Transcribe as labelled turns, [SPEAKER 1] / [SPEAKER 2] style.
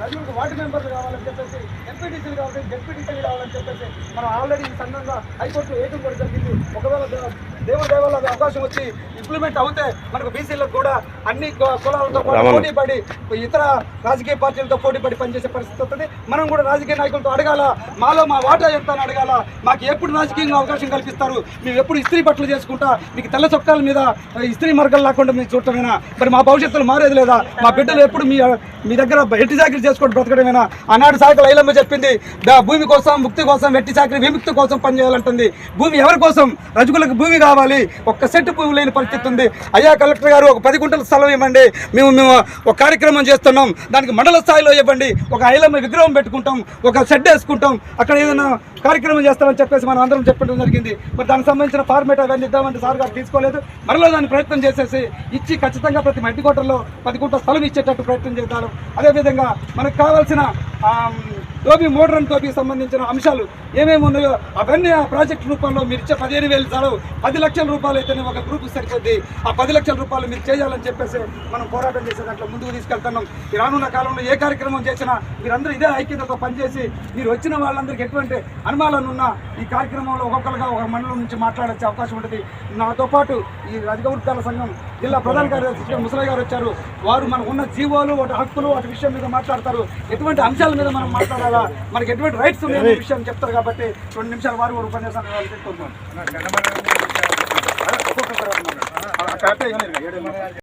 [SPEAKER 1] నలుగురికి వార్డు మెంబర్లు కావాలని చెప్పేసి ఎంపీటీసీలు కావాలని జెడ్పీటీసీలు కావాలని చెప్పేసి మనం ఆల్రెడీ ఈ సంఘంగా హైకోర్టు ఏటం కూడా జరిగింది. ఒకవేళ దేవుడి దేవాల అవకాశం వచ్చి ఇంప్లిమెంట్ అవుతే మనకు బీసీలకు కూడా అన్ని కులాలతో పాటు పడి ఇతర రాజకీయ పార్టీలతో పోటీ పడి పనిచేసే పరిస్థితి వస్తుంది. మనం కూడా రాజకీయ నాయకులతో అడగాల మాలో మా వాటా ఎంత అని అడగాల మాకు ఎప్పుడు రాజకీయంగా అవకాశం కల్పిస్తారు మేము ఎప్పుడు ఇస్త్రీ బట్టలు చేసుకుంటా మీకు తెల్ల చొక్కాల మీద ఇస్త్రీ మరకలు లేకుండా మీరు చూడటమేనా? మరి మా భవిష్యత్తులో మారేది లేదా? మా బిడ్డలు ఎప్పుడు మీ మీ దగ్గర వెట్టి చాకరీ చేసుకొని బ్రతకడమేనా ఆనాడు సాయకులు ఐలమ్మ చెప్పింది దా భూమి కోసం ముక్తి కోసం వెట్టి చాకరి విముక్తి కోసం పనిచేయాలంటుంది భూమి ఎవరి కోసం? రజకులకు భూమి కావాలి. ఒక్క సెట్టు భూమి లేని పరిస్థితి ఉంది. అయ్యా కలెక్టర్ గారు ఒక పది గుంటల స్థలం ఇవ్వండి. మేము మేము ఒక కార్యక్రమం చేస్తున్నాం. దానికి మండల స్థాయిలో ఇవ్వండి. ఒక ఐలమ్మ విగ్రహం పెట్టుకుంటాం. ఒక షెడ్ వేసుకుంటాం. అక్కడ ఏదైనా కార్యక్రమం చేస్తామని చెప్పేసి మనం అందరం చెప్పడం జరిగింది. మరి దానికి సంబంధించిన ఫార్మేట్ అవన్నీ ఇద్దామంటే సార్ గారు తీసుకోలేదు. మరలో దాన్ని ప్రయత్నం చేసేసి ఇచ్చి ఖచ్చితంగా ప్రతి మట్టి కోటల్లో పది గుంటల స్థలం ఇచ్చేటట్టు ప్రయత్నం చేద్దాం. అదేవిధంగా మనకు కావాల్సిన టోబీ మోడ్రన్ టోబీ సంబంధించిన అంశాలు ఏమేమి ఉన్నాయో అవన్నీ ఆ ప్రాజెక్ట్ రూపంలో మీరు ఇచ్చే పదిహేను వేలు చాలు పది లక్షల రూపాయలు అయితేనే ఒక గ్రూప్ సరిపోద్ది. ఆ పది లక్షల రూపాయలు మీరు చేయాలని చెప్పేసి మనం పోరాటం చేసే దాంట్లో ముందుకు తీసుకెళ్తున్నాం. ఈ రానున్న కాలంలో ఏ కార్యక్రమం చేసినా మీరందరూ ఇదే ఐక్యతతో పనిచేసి మీరు వచ్చిన వాళ్ళందరికీ ఎటువంటి అనుమానాలు ఉన్నా ఈ కార్యక్రమంలో ఒక్కొక్కరుగా ఒక మండలం నుంచి మాట్లాడచ్చే అవకాశం ఉంటుంది. నాతో పాటు ఈ రజగవృత్తాల సంఘం జిల్లా ప్రధాన కార్యదర్శి ముసలి గారు వచ్చారు. వారు మనకు ఉన్న జీవోలు వాటి హక్కులు వాటి విషయం మీద మాట్లాడతారు. ఎటువంటి అంశాల మీద మనం మాట్లాడాలి? మనకి ఎటువంటి రైట్స్ ఉన్నాయనే విషయం చెప్తారు కాబట్టి రెండు నిమిషాలు వారు కూడా ఉపన్యాసాలు పెట్టుకుంటున్నాం ఒక్కొక్కరు